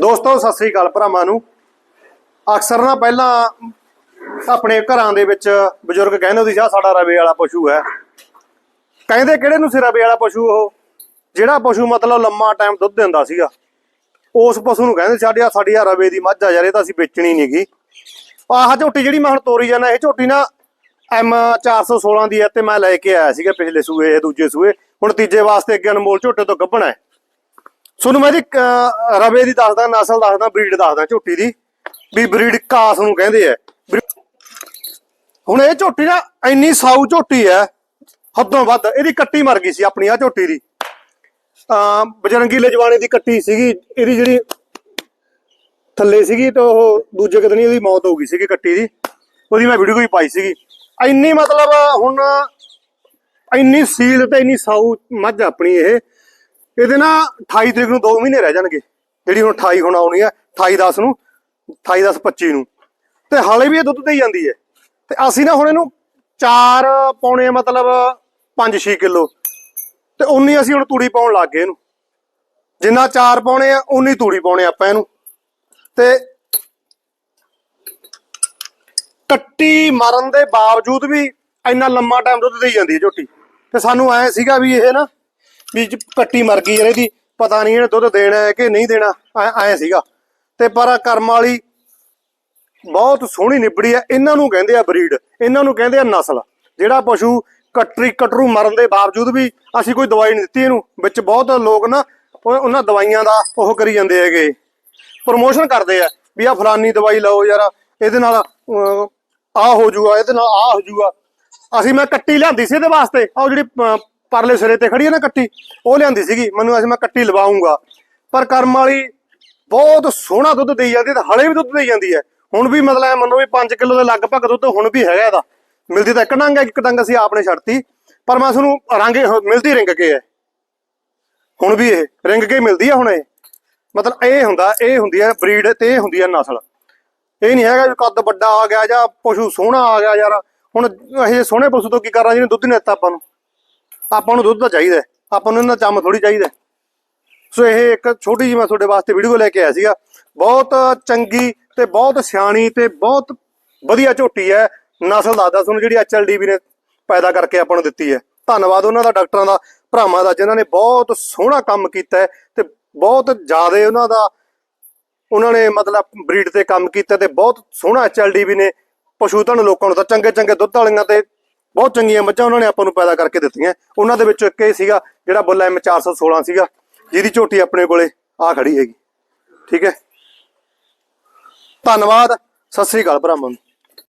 ਦੋਸਤੋ, ਸਤਿ ਸ੍ਰੀ ਅਕਾਲ ਭਰਾਵਾਂ ਨੂੰ। ਅਕਸਰ ਨਾ ਪਹਿਲਾਂ ਆਪਣੇ ਘਰਾਂ ਦੇ ਵਿੱਚ ਬਜ਼ੁਰਗ ਕਹਿੰਦੇ ਹੁੰਦੇ ਸੀ, ਆਹ ਸਾਡਾ ਰਵੇ ਵਾਲਾ ਪਸ਼ੂ ਹੈ। ਕਹਿੰਦੇ ਕਿਹੜੇ ਨੂੰ ਸੀ ਰਵੇ ਵਾਲਾ ਪਸ਼ੂ ਉਹ? ਜਿਹੜਾ ਪਸ਼ੂ ਮਤਲਬ ਲੰਮਾ ਟਾਈਮ ਦੁੱਧ ਦਿੰਦਾ ਸੀਗਾ। ਉਸ ਪਸ਼ੂ ਨੂੰ ਕਹਿੰਦੇ ਸਾਡੀ ਆ ਸਾਡੀ ਆ ਰਵੇ ਦੀ ਮੱਝ ਆ ਯਾਰ, ਇਹ ਤਾਂ ਅਸੀਂ ਵੇਚਣੀ ਨਹੀਂਗੀ ਆਹ ਝੋਟੀ ਜਿਹੜੀ ਮੈਂ ਹੁਣ ਤੋਰੀ ਜਾਂਦਾ ਇਹ ਝੋਟੀ ਨਾ ਐਮ 416 ਦੀ ਹੈ ਤੇ ਮੈਂ ਲੈ ਕੇ ਆਇਆ ਸੀਗਾ ਪਿਛਲੇ ਸੂਏ, ਇਹ ਦੂਜੇ ਸੂਏ। ਹੁਣ ਤੀਜੇ ਵਾਸਤੇ ਅੱਗੇ ਅਨਮੋਲ ਝੋਟੇ ਤੋਂ ਗੱਭਣਾ ਹੈ। ਤੁਹਾਨੂੰ ਮੈਂ ਇਹਦੀ ਅਹ, ਰਵੇ ਦੀ ਦੱਸਦਾ ਨਸਲ ਦੱਸਦਾ ਬਰੀਡ ਦੱਸਦਾ ਝੋਟੀ ਦੀ। ਵੀ ਬਰੀਡ ਕਾਸ ਨੂੰ ਕਹਿੰਦੇ ਆ। ਹੁਣ ਇਹ ਝੋਟੀ ਨਾ ਇੰਨੀ ਸਾਊ ਝੋਟੀ ਹੈ ਹੱਦੋਂ ਵੱਧ ਇਹਦੀ ਕੱਟੀ ਮਰ ਗਈ ਸੀ ਆਪਣੀ ਆ ਝੋਟੀ ਦੀ। ਤਾਂ ਬਜਰੰਗੀ ਲਜਵਾਣੇ ਦੀ ਕੱਟੀ ਸੀਗੀ ਇਹਦੀ ਜਿਹੜੀ ਥੱਲੇ ਸੀਗੀ ਤੇ ਉਹ ਦੂਜੇ ਕਿਤੇ ਨਹੀਂ ਉਹਦੀ ਮੌਤ ਹੋ ਗਈ ਸੀਗੀ ਕੱਟੀ ਦੀ। ਉਹਦੀ ਮੈਂ ਵੀਡੀਓ ਵੀ ਪਾਈ ਸੀਗੀ। ਇੰਨੀ ਮਤਲਬ ਹੁਣ ਇੰਨੀ ਸੀਲ ਤੇ ਇੰਨੀ ਸਾਊ ਮੱਝ ਆਪਣੀ ਇਹ। ਇਹਦੇ ਨਾ 28 ਤਰੀਕ ਨੂੰ 2 ਮਹੀਨੇ ਰਹਿ ਜਾਣਗੇ। ਜਿਹੜੀ ਹੁਣ 28 ਹੁਣ ਆਉਣੀ ਹੈ 28 10 ਨੂੰ 28 10 25 ਨੂੰ। ਤੇ ਹਾਲੇ ਵੀ ਇਹ ਦੁੱਧ ਦੇਈ ਜਾਂਦੀ ਹੈ ਤੇ ਅਸੀਂ ਨਾ ਹੁਣ ਇਹਨੂੰ 4 ਪਾਉਣੇ ਆ ਮਤਲਬ 5-6 ਕਿਲੋ। ਤੇ ਉਨੀ ਅਸੀਂ ਹੁਣ ਤੂੜੀ ਪਾਉਣ ਲੱਗ ਗਏ ਇਹਨੂੰ। ਜਿੰਨਾ 4 ਪਾਉਣੇ ਆ, ਉਨੀ ਤੂੜੀ ਪਾਉਣੇ ਆਪਾਂ ਇਹਨੂੰ। ਤੇ ਕੱਟੀ ਮਰਨ ਦੇ ਬਾਵਜੂਦ ਵੀ ਇੰਨਾ ਲੰਮਾ ਟਾਈਮ ਦੁੱਧ ਦੇਈ ਜਾਂਦੀ ਹੈ ਝੋਟੀ। ਤੇ ਸਾਨੂੰ ਐ ਸੀਗਾ ਵੀ ਇਹ ਨਾ ਵੀ ਕੱਟੀ ਮਰ ਗਈ ਯਾਰ ਇਹਦੀ, ਪਤਾ ਨਹੀਂ ਇਹਨੇ ਦੁੱਧ ਦੇਣਾ ਹੈ ਕਿ ਨਹੀਂ ਦੇਣਾ, ਐ ਸੀਗਾ। ਤੇ ਪਰ ਕਰਮ ਵਾਲੀ ਬਹੁਤ ਸੋਹਣੀ ਨਿਬੜੀ ਹੈ, ਇਹਨਾਂ ਨੂੰ ਕਹਿੰਦੇ ਆ ਬਰੀਡ, ਇਹਨਾਂ ਨੂੰ ਕਹਿੰਦੇ ਆ ਨਸਲ। ਜਿਹੜਾ ਪਸ਼ੂ ਕਟਰੀ ਕਟਰੂ ਮਰਨ ਦੇ ਬਾਵਜੂਦ ਵੀ ਅਸੀਂ ਕੋਈ ਦਵਾਈ ਨਹੀਂ ਦਿੱਤੀ ਇਹਨੂੰ, ਵਿੱਚ ਬਹੁਤ ਲੋਕ ਨਾ ਉਹਨਾਂ ਦਵਾਈਆਂ ਦਾ ਉਹ ਕਰੀ ਜਾਂਦੇ ਹੈਗੇ। ਪ੍ਰੋਮੋਸ਼ਨ ਕਰਦੇ ਆ ਵੀ ਆ ਫਲਾਨੀ ਦਵਾਈ ਲਓ ਯਾਰ, ਇਹਦੇ ਨਾਲ ਆ ਹੋ ਜੂਗਾ, ਇਹਦੇ ਨਾਲ ਆ ਹੋ ਜੂਗਾ। ਅਸੀਂ ਮੈਂ ਕੱਟੀ ਲਿਆਂਦੀ ਸੀ ਇਹਦੇ ਵਾਸਤੇ ਆ ਜਿਹੜੀ ਪਰਲੇ ਸਿਰੇ ਤੇ ਖੜੀ ਹੈ ਨਾ ਕੱਟੀ, ਉਹ ਲਿਆਂਦੀ ਸੀਗੀ, ਮੈਨੂੰ ਅਸੀਂ ਮੈਂ ਕੱਟੀ ਲਵਾਉਂਗਾ। ਪਰ ਕਰਮ ਵਾਲੀ ਬਹੁਤ ਸੋਹਣਾ ਦੁੱਧ ਦੇਈ ਜਾਂਦੀ ਤੇ ਹਲੇ ਵੀ ਦੁੱਧ ਦੇਈ ਜਾਂਦੀ ਹੈ। ਹੁਣ ਵੀ ਮਤਲਬ ਐ ਮੰਨੋ ਵੀ 5 ਕਿਲੋ ਦੇ ਲਗਭਗ ਦੁੱਧ ਹੁਣ ਵੀ ਹੈਗਾ ਇਹਦਾ। ਮਿਲਦੀ ਤਾਂ ਇੱਕ ਡੰਗ ਹੈ, ਇੱਕ ਡੰਗ ਅਸੀਂ ਆਪਨੇ ਛੱਡਤੀ। ਪਰ ਮੈਂ ਤੁਹਾਨੂੰ ਰੰਗ ਮਿਲਦੀ ਰਿੰਗ ਕੇ ਹੈ। ਹੁਣ ਵੀ ਇਹ ਰਿੰਗ ਕੇ ਮਿਲਦੀ ਹੈ ਹੁਣ ਇਹ। ਮਤਲਬ ਇਹ ਹੁੰਦਾ, ਇਹ ਹੁੰਦੀ ਹੈ ਬਰੀਡ ਤੇ ਇਹ ਹੁੰਦੀ ਹੈ ਨਸਲ। ਇਹ ਨਹੀਂ ਹੈਗਾ ਵੀ ਕੱਦ ਵੱਡਾ ਆ ਗਿਆ ਜਾਂ ਪਸ਼ੂ ਸੋਹਣਾ ਆ ਗਿਆ ਯਾਰ। ਹੁਣ ਇਹ ਸੋਹਣੇ ਪਸ਼ੂ ਤੋਂ ਕੀ ਕਰਾਂ ਜਿਹਨੇ ਦੁੱਧ ਨਹੀਂ ਦਿੱਤਾ ਆਪਾਂ ਨੂੰ। ਆਪਾਂ ਨੂੰ ਦੁੱਧ ਤਾਂ ਚਾਹੀਦਾ ਹੈ। ਆਪਾਂ ਨੂੰ ਇਹਨਾਂ ਦਾ ਚੰਮ ਥੋੜੀ ਚਾਹੀਦਾ ਸੋ ਇਹ ਇੱਕ ਛੋਟੀ ਜਿਹੀ ਮੈਂ ਤੁਹਾਡੇ ਵਾਸਤੇ ਵੀਡੀਓ ਲੈ ਕੇ ਆਇਆ ਸੀਗਾ। ਬਹੁਤ ਚੰਗੀ ਤੇ ਬਹੁਤ ਸਿਆਣੀ ਤੇ ਬਹੁਤ ਵਧੀਆ ਝੋਟੀ ਹੈ। ਨਸਲ ਦੱਸਦਾ ਤੁਹਾਨੂੰ ਜਿਹੜੀ ਐਚਐਲਡੀਬੀ ਨੇ ਪੈਦਾ ਕਰਕੇ ਆਪਾਂ ਨੂੰ ਦਿੱਤੀ ਹੈ। ਧੰਨਵਾਦ ਉਹਨਾਂ ਦਾ, ਡਾਕਟਰਾਂ ਦਾ, ਭਰਾਵਾਂ ਦਾ, ਜਿਨ੍ਹਾਂ ਨੇ ਬਹੁਤ ਸੋਹਣਾ ਕੰਮ ਕੀਤਾ ਤੇ ਬਹੁਤ ਜ਼ਿਆਦਾ ਉਹਨਾਂ ਦਾ ਉਹਨਾਂ ਨੇ ਮਤਲਬ ਬਰੀਡ ਤੇ ਕੰਮ ਕੀਤਾ ਤੇ ਬਹੁਤ ਸੋਹਣਾ ਐਚਐਲਡੀਬੀ ਨੇ। ਪਸ਼ੂ ਧਨ ਲੋਕਾਂ ਨੂੰ ਤਾਂ ਚੰਗੇ ਚੰਗੇ ਦੁੱਧ ਵਾਲੀਆਂ ਤੇ ਬਹੁਤ ਚੰਗੀਆਂ ਮੱਝਾਂ ਉਹਨਾਂ ਨੇ ਆਪਾਂ ਨੂੰ ਪੈਦਾ ਕਰਕੇ ਦਿੱਤੀਆਂ। ਉਹਨਾਂ ਦੇ ਵਿੱਚੋਂ ਇੱਕ ਇਹ ਸੀਗਾ, ਜਿਹੜਾ ਬੁੱਲ ਐਮ 416 ਸੀਗਾ। ਜਿਹਦੀ ਝੋਟੀ ਆਪਣੇ ਕੋਲੇ ਆ ਖੜੀ ਹੈਗੀ। ਠੀਕ ਹੈ। ਧੰਨਵਾਦ। ਸਤਿ ਸ੍ਰੀ ਅਕਾਲ ਭਰਾਵਾਂ